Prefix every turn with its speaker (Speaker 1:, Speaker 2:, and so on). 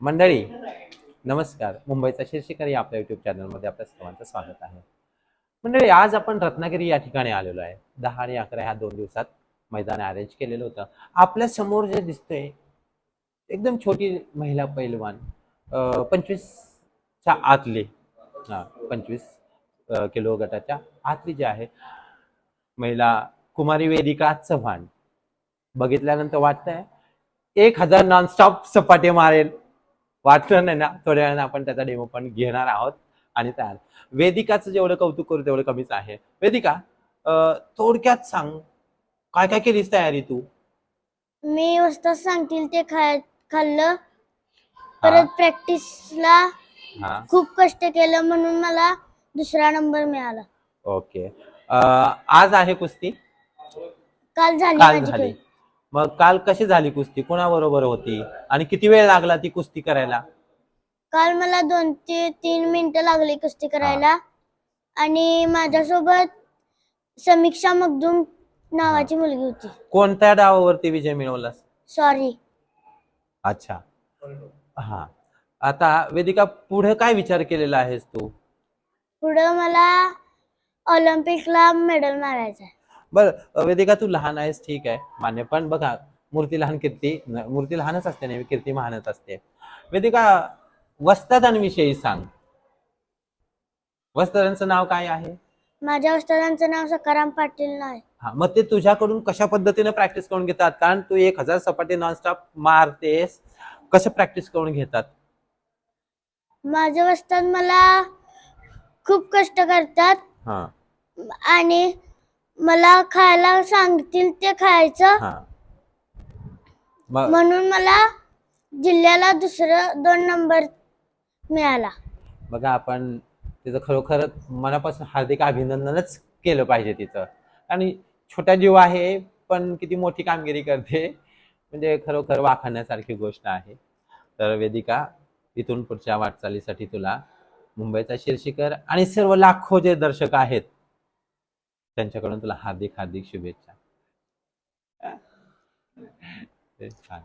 Speaker 1: मंडळी नमस्कार. मुंबईचा शीर्षिकार या आपल्या युट्यूब चॅनलमध्ये आपल्या सर्वांचं स्वागत आहे. मंडळी आज आपण रत्नागिरी या ठिकाणी आलेलो आहे. दहा आणि अकरा ह्या दोन दिवसात मैदान अरेंज केलेलं होतं. आपल्यासमोर जे दिसतंय एकदम छोटी महिला पैलवान पंचवीसच्या आतली हा पंचवीस किलो गटाच्या आतली जी आहे महिला कुमारी वेदिका चव्हाण. बघितल्यानंतर वाटतंय एक हजार नॉनस्टॉप सपाटे मारेल. वाटलं नाही ना थोड्या वेळाने आपण त्याचा डेमो पण घेणार आहोत आणि तयार वेदिकाचं जेवढं कौतुक करू तेवढं कमीच आहे. वेदिका थोडक्यात सांग काय काय केलीस तयारी तू?
Speaker 2: मी वस्ताद सांगतील ते खा खाल्लं. परत प्रॅक्टिसला
Speaker 1: हा.
Speaker 2: खूप कष्ट केलं म्हणून मला दुसरा नंबर मिळाला.
Speaker 1: ओके. अं, आज आहे कुस्ती?
Speaker 2: काल झाली
Speaker 1: काल
Speaker 2: माझी
Speaker 1: झाली.
Speaker 2: खेळ.
Speaker 1: मग काल कशी झाली कुस्ती? कोणाबरोबर होती? आणि किती वेळ लागला ती कुस्ती करायला?
Speaker 2: काल मला दोन ते तीन मिनिटं लागली कुस्ती करायला. आणि माझ्यासोबत समीक्षा मगदूम नावाची मुलगी होती.
Speaker 1: कोणत्या डावावरती विजय मिळवलास?
Speaker 2: सॉरी
Speaker 1: अच्छा. हा. आता वेदिका पुढे काय विचार केलेला आहेस तू?
Speaker 2: पुढं मला ऑलिम्पिकला मेडल मारायचं आहे
Speaker 1: बर वेदिका तू लहान आहेस ठीक आहे मान्य पण बघा मूर्ती लहान कीर्ती मूर्ती लहानच असते नेहमी कीर्ती महानच असते. वेदिका वस्तादांविषयी सांग. वस्तादांचं नाव काय आहे?
Speaker 2: माझ्या वस्तादांचं नाव सकाराम पाटील नाही
Speaker 1: हा मग ते तुझ्याकडून कशा पद्धतीने प्रॅक्टिस करून घेतात? कारण तू एक हजार सपाटे नॉनस्टॉप मारतेस. कसं प्रॅक्टिस करून घेतात?
Speaker 2: माझे वस्ताद मला खूप कष्ट करतात.
Speaker 1: हा.
Speaker 2: आणि मला खायला सांगतील ते खायचं.
Speaker 1: हा. मग
Speaker 2: म्हणून मला जिल्ह्याला दुसरं दोन नंबर मिळाला.
Speaker 1: बघा आपण तिचं खरोखर मनापासून हार्दिक अभिनंदनच केलं पाहिजे तिचं. आणि छोटा जीव आहे पण किती मोठी कामगिरी करते. म्हणजे खरोखर वाखाणण्यासारखी गोष्ट आहे. तर वेदिका इथून पुढच्या वाटचालीसाठी तुला मुंबईचा शीर्षिकर आणि सर्व लाखो जे दर्शक आहेत त्यांच्याकडून तुला हार्दिक हार्दिक शुभेच्छा. छान.